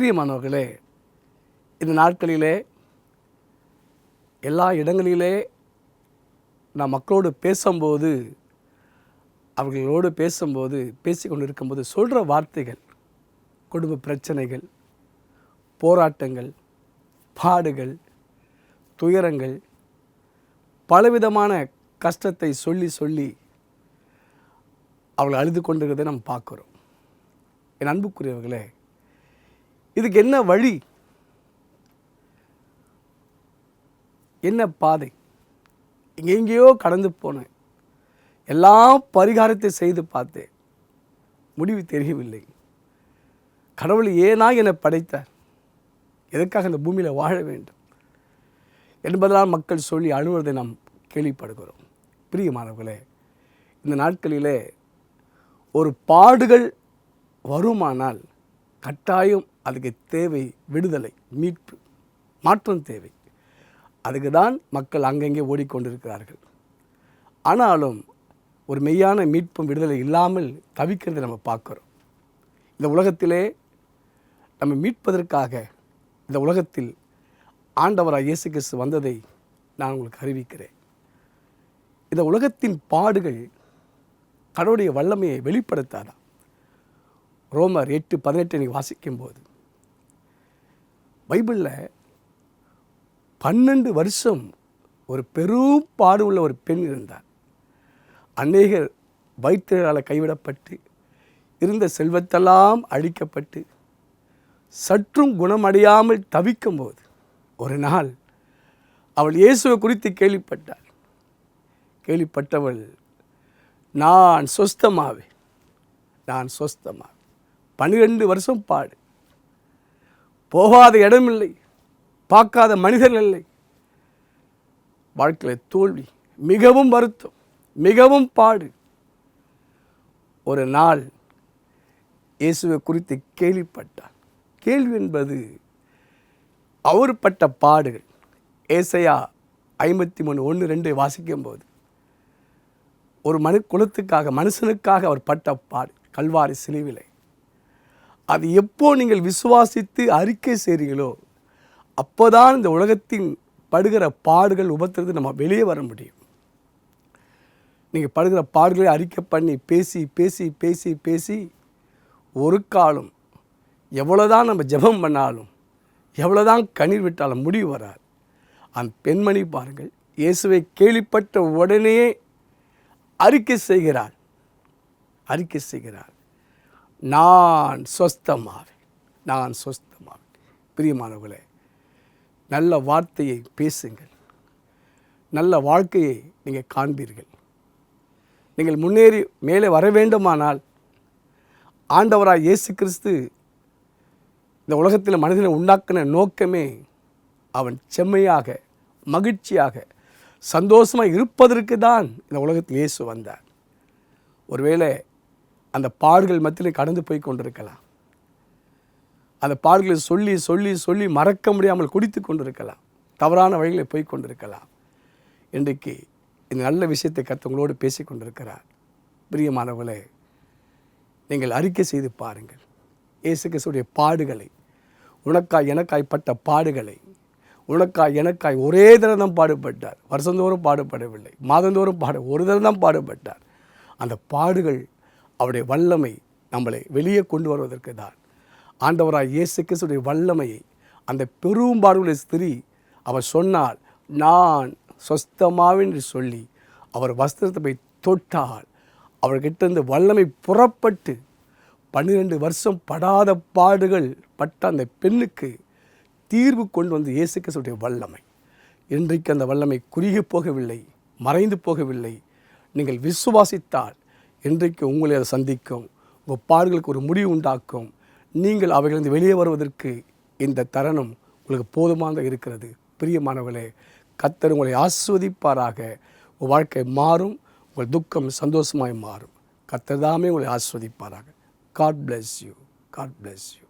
பிரியமானவர்களே இந்த நாட்களிலே எல்லா இடங்களிலே நான் மக்களோடு பேசும்போது அவர்களோடு பேசும்போது பேசிக்கொண்டு இருக்கும்போது சொல்கிற வார்த்தைகள் குடும்ப பிரச்சனைகள் போராட்டங்கள் பாடுகள் துயரங்கள் பலவிதமான கஷ்டத்தை சொல்லி சொல்லி அவளை அழுது கொண்டிருக்கிறதை நம்ம பார்க்குறோம். என் அன்புக்குரியவர்களே இதுக்கு என்ன வழி? என்ன பாதை? எங்கெங்கேயோ கடந்து போனேன். எல்லா பரிகாரத்தை செய்து பார்த்தேன். முடிவு தெரியவில்லை. கடவுள் ஏனா என்னை படைத்தார். எதற்காக இந்த பூமியில் வாழ வேண்டும்? என்பதெல்லாம் மக்கள் சொல்லி அழுவதை நாம் கேள்விப்படுகிறோம். பிரியமானவர்களே இந்த நாட்களிலே ஒரு பாடுகள் வருமானால் கட்டாயம் அதுக்கு தேவை விடுதலை மீட்பு மாற்றம் தேவை. அதுக்கு தான் மக்கள் அங்கங்கே ஓடிக்கொண்டிருக்கிறார்கள். ஆனாலும் ஒரு மெய்யான மீட்பும் விடுதலை இல்லாமல் தவிக்கிறதை நம்ம பார்க்குறோம். இந்த உலகத்திலே நம்ம மீட்பதற்காக இந்த உலகத்தில் ஆண்டவராக இயேசு கிறிஸ்து வந்ததை நான் உங்களுக்கு அறிவிக்கிறேன். இந்த உலகத்தின் பாடுகள் கடவுளுடைய வல்லமையை வெளிப்படுத்தாதா? ரோமர் எட்டு பதினெட்டு நீங்கள் வாசிக்கும்போது பைபிளில் பன்னெண்டு வருஷம் ஒரு பெரும் பாடு உள்ள ஒரு பெண் இருந்தார். அநேகர் வைத்தியரால் கைவிடப்பட்டு இருந்த செல்வத்தெல்லாம் அழிக்கப்பட்டு சற்றும் குணமடையாமல் தவிக்கும்போது ஒரு நாள் அவள் இயேசுவை குறித்து கேள்விப்பட்டாள். கேள்விப்பட்டவள் நான் சொஸ்தமாவே நான் சொஸ்தமாவேன் பன்னிரெண்டு வருஷம் பாடு. போகாத இடமில்லை பார்க்காத மனிதர்கள் இல்லை. வாழ்க்கையில் தோல்வி மிகவும் வருத்தம் மிகவும் பாடு. ஒரு நாள் இயேசுவை குறித்து கேள்விப்பட்டார் கேள்வி என்பது அவர் பட்ட பாடுகள். ஏசையா ஐம்பத்தி மூணு ஒன்று ரெண்டு வாசிக்கும்போது ஒரு மனு குலத்துக்காக மனுஷனுக்காக அவர் பட்ட பாடு கல்வாரி சிலுவிலை அது எப்போ நீங்கள் விசுவாசித்து அறிக்கை செய்கிறீங்களோ அப்போதான் இந்த உலகத்தின் படுகிற பாடுகள் உபத்திரத்து நம்ம வெளியே வர முடியும். நீங்கள் படுகிற பாடுகளை அறிக்கை பண்ணி பேசி பேசி பேசி பேசி ஒரு காலம் எவ்வளோதான் நம்ம ஜெபம் பண்ணாலும் எவ்வளோதான் கண்ணீர் விட்டாலும் முடிவு வராது. அந்த பெண்மணி பாருங்கள் இயேசுவை கேள்விப்பட்ட உடனே அறிக்கை செய்கிறார் அறிக்கை செய்கிறார் நான் சொஸ்தமாவேன். நான் சொஸ்தமாவேன். பிரியமானவர்களே நல்ல வார்த்தையை பேசுங்கள். நல்ல வாழ்க்கையை நீங்கள் காண்பீர்கள். நீங்கள் முன்னேறி மேலே வர வேண்டுமானால் ஆண்டவராக இயேசு கிறிஸ்து இந்த உலகத்தில் மனிதனை உண்டாக்கின நோக்கமே அவன் செம்மையாக மகிழ்ச்சியாக சந்தோஷமாக இருப்பதற்கு தான் இந்த உலகத்தில் இயேசு வந்தார். ஒருவேளை அந்த பாடுகள் மத்தியில் கடந்து போய் கொண்டிருக்கலாம். அந்த பாடுகளை சொல்லி சொல்லி சொல்லி மறக்க முடியாமல் குடித்து கொண்டிருக்கலாம். தவறான வழிகளை போய் கொண்டிருக்கலாம். இன்றைக்கு இந்த நல்ல விஷயத்தை கத்தவங்களோடு பேசி கொண்டிருக்கிறார். பிரியமானவர்களே நீங்கள் அறிக்கை செய்து பாருங்கள். இயேசு கிறிஸ்துடைய பாடுகளை உனக்காய் எனக்காய் பட்ட பாடுகளை உனக்காய் எனக்காய் ஒரே தரம் தான் பாடுபட்டார். வருஷந்தோறும் பாடுபடவில்லை. மாதந்தோறும் பாட ஒரு தரம் தான் பாடுபட்டார். அந்த பாடுகள் அவருடைய வல்லமை நம்மளை வெளியே கொண்டு வருவதற்கு தான். ஆண்டவராக இயேசு கிறிஸ்துடைய வல்லமையை அந்த பெரும்பாடுகளை ஸ்திரீ அவர் சொன்னால் நான் சொஸ்தமாவென்று சொல்லி அவர் வஸ்திரத்தை போய் தொட்டால் அவர்கிட்ட இருந்து வல்லமை புறப்பட்டு பன்னிரெண்டு வருஷம் படாத பாடுகள் பட்ட அந்த பெண்ணுக்கு தீர்வு கொண்டு வந்து இயேசு கிறிஸ்துடைய வல்லமை. இன்றைக்கு அந்த வல்லமை குறுகி போகவில்லை மறைந்து போகவில்லை. நீங்கள் விசுவாசித்தால் என்றைக்கு உங்களை அதை சந்திக்கும். உங்கள் பாடுகளுக்கு ஒரு முடிவு உண்டாக்கும். நீங்கள் அவைகளிலிருந்து வெளியே வருவதற்கு இந்த தருணம் உங்களுக்கு போதுமாக இருக்கிறது. பிரியமானவர்களே கத்தர் உங்களை ஆஸ்வதிப்பாராக உங்கள் வாழ்க்கை மாறும் உங்கள் துக்கம் சந்தோஷமாய் மாறும். கத்தர் தாமே உங்களை ஆஸ்வதிப்பாராக God bless you God bless you